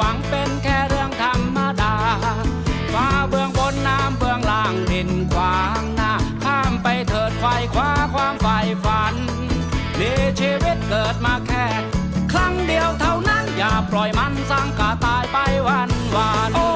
วังเป็นแค่เรื่องธรรมดา ฟ้าเบื้องบนน้ำเบื้องล่างดินขวางหน้า ข้ามไปเถิดไฟคว้าความใฝ่ฝันมีชีวิตเกิดมาแค่ ครั้งเดียวเท่านั้นอย่าปล่อยมันสร้างกาตายไปวันวาน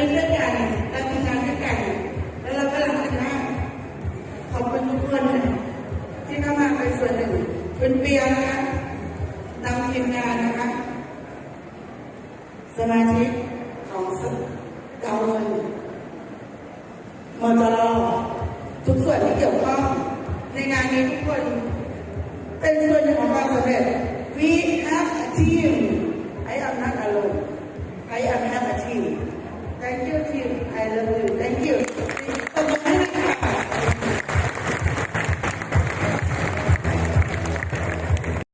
เรายิ้มด้วยกันเราทำงานด้วยกันแล้วเราก็รักกันมากขอบคุณทุกคนที่เข้ามาเป็นส่วนหนึ่งเป็นเปียนะคะนำทีมงานนะคะ สมาชิกของสเกาเงินมจรทุกส่วนที่เกี่ยวข้องในงานนี้ทุกคน เป็นส่วนหนึ่งของความสำเร็จ We have a team